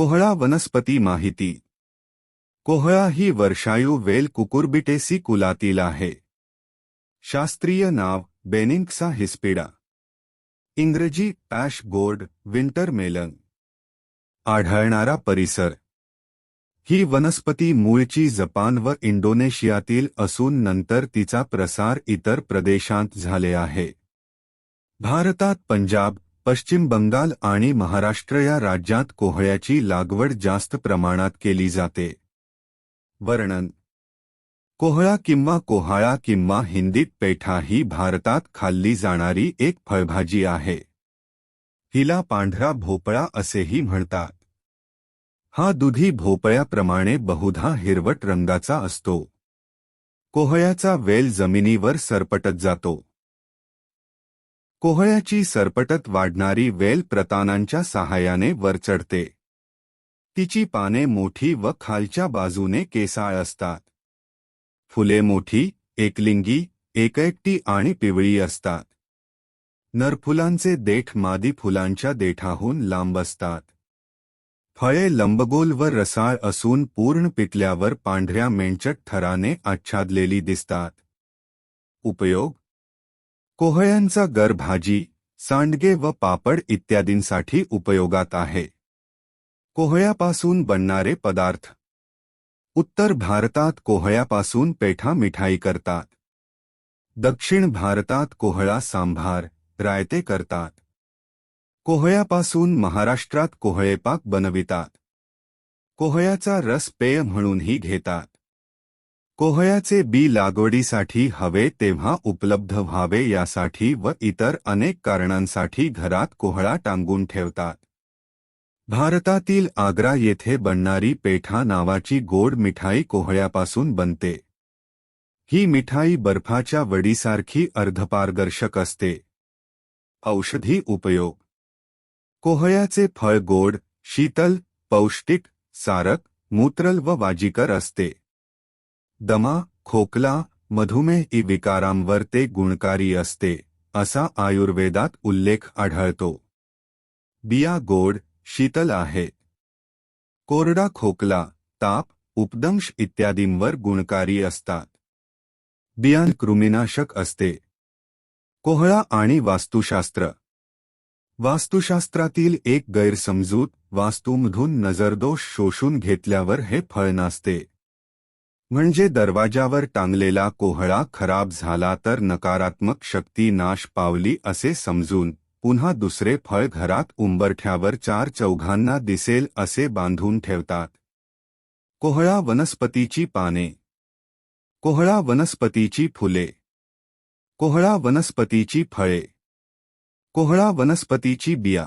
कोहळा वनस्पती माहिती. कोहळा ही वर्षायू वेल कुकुरबिटेसी कुलातील आहे. शास्त्रीय नाव बेनिंक्सा हिस्पिडा. इंग्रजी पॅश गोर्ड विंटर मेलन आढळणारा परिसर. ही वनस्पती मूळची जपान व इंडोनेशियातील असून नंतर तिचा प्रसार इतर प्रदेशांत झाले आहे. भारतात पंजाब पश्चिम बंगाल आणि महाराष्ट्र या राज्यात कोहळ्याची लागवड जास्त प्रमाणात केली जाते. वर्णन. कोहळा किंवा कोहाळा किंवा हिंदीत पेठा ही भारतात खाल्ली जाणारी एक फळभाजी आहे. हिला पांढरा भोपळा असेही म्हणतात. हा दुधी भोपळ्याप्रमाणे बहुधा हिरवट रंगाचा असतो. कोहळ्याचा वेल जमिनीवर सरपटत जातो. कोहळ्याची सरपटत वाढणारी वेल प्रतानांच्या सहाय्याने वर चढते. तिची पाने मोठी व खालच्या बाजूने केसाळ असतात. फुले मोठी एकलिंगी एकएकटी आणि पिवळी असतात. नरफुलांचे देठ मादी फुलांच्या देठाहून लांब असतात. फळे लंबगोल व रसाळ असून पूर्ण पिकल्यावर पांढऱ्या मेंचट थराने आच्छादलेली दिसतात. उपयोग कोहळ्यांचा गर भाजी सांडगे व पापड इत्यादींसाठी उपयोगात आहे. कोहळ्यापासून बनणारे पदार्थ. उत्तर भारतात कोहळ्यापासून पेठा मिठाई करतात. दक्षिण भारतात कोहळा सांभार रायते करतात. कोहळ्यापासून महाराष्ट्रात कोहळेपाक बनवितात. कोहळ्याचा रस पेय म्हणूनही घेतात. कोहळ्याचे बी लागवडीसाठी हवे तेव्हा उपलब्ध व्हावे यासाठी व इतर अनेक कारणांसाठी घरात कोहळा टांगून ठेवतात. भारतातील आग्रा येथे बनणारी पेठा नावाची गोड मिठाई कोहळ्यापासून बनते. ही मिठाई बर्फाच्या वडीसारखी अर्धपारदर्शक असते. औषधी उपयोग. कोहळ्याचे फळ गोड शीतल पौष्टिक सारक मूत्रल व वाजिकर असते. दमा खोकला मधुमेह इ विकारांवर ते गुणकारी असते असा आयुर्वेदात उल्लेख आढळतो. बिया गोड शीतल आहे. कोरडा खोकला ताप उपदंश इत्यादींवर गुणकारी असतात. बियाण कृमिनाशक असते. कोहळा आणि वास्तुशास्त्र. वास्तुशास्त्रातील एक गैरसमजूत वास्तूमधून नजरदोष शोषून घेतल्यावर हे फळ नासते. म्हणजे दरवाजावर टांगलेला कोहळा खराब झाला तर नकारात्मक शक्ती नाश पावली असे समजून पुन्हा दुसरे फळ घरात उंबरठ्यावर चार चौघांना दिसेल असे बांधून ठेवतात. कोहळा वनस्पतीची पाने. कोहळा वनस्पतीची फुले. कोहळा वनस्पतीची फळे. कोहळा वनस्पतीची बिया.